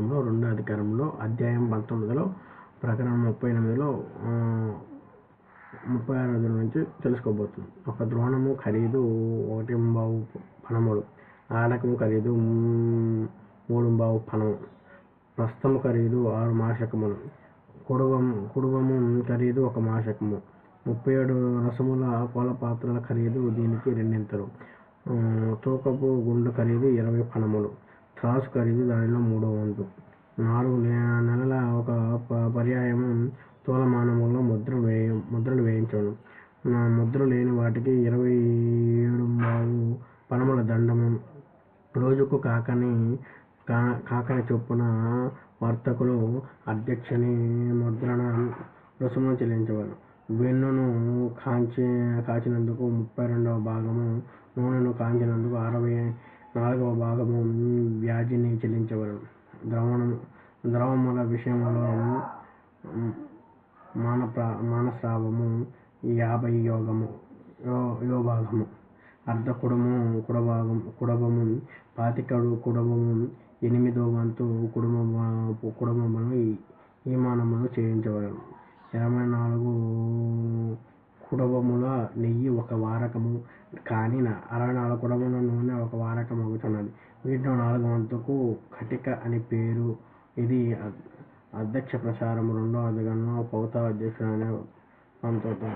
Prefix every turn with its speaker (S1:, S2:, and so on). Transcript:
S1: పుస్తకంలో రెండో అధికారంలో అధ్యాయం పంతొమ్మిదిలో ప్రకరణ ముప్పై ఎనిమిదిలో ముప్పై ఆరు నుంచి తెలుసుకోబోతుంది. ఒక ద్రోణము ఖరీదు ఒకటి బావు పనములు ఆడకము ఖరీదు మూడు బావు పనము ప్రస్తుతము ఖరీదు ఆరు మాసకములు కుడువం కుడువము ఖరీదు ఒక మాసకము ముప్పై ఏడు రసముల కోల పాత్రల ఖరీదు దీనికి రెండింతలు. తూకపు గుండు ఖరీదు ఇరవై పణములు సాస్ ఖరీదు దానిలో మూడో వంతు. నాలుగు నెలల ఒక పర్యాయం పర్యాయము తోలమానములో ముద్ర వేయ ముద్రలు వేయించడం నా ముద్ర లేని వాటికి ఇరవై ఏడు మావు పనముల దండము. రోజుకు కాకని కా కాకని చొప్పున వర్తకులు అధ్యక్షని ముద్రణ రుసుమును చెల్లించవలను. వెన్నును కాంచి కాచినందుకు ముప్పై రెండవ భాగము నూనెను కాంచినందుకు అరవై నాలుగవ భాగము వ్యాధిని ద్రవణము ద్రవముల విషయంలో మాన మానస్రావము యాభై యోగము యో యోభాగము. అర్ధ కుడము కుడభాగం కుడభము పాతికడు కుడభము ఎనిమిదో వంతు కుటుంబ కుటుంబమును ఈ మానమును చేయించవలను ఇరవై నాలుగు కుడవముల నెయ్యి ఒక వారకము. కానీ నా- అరవై నాలుగు కుడముల నూనె ఒక వారకం అవుతున్నది వీటిలో నాలుగు వంతుకు కటిక అని పేరు. ఇది అధ్యక్ష ప్రసారం రెండో అధిగంలో పౌత అధ్యక్షుడు అనే పంతొమ్మిదో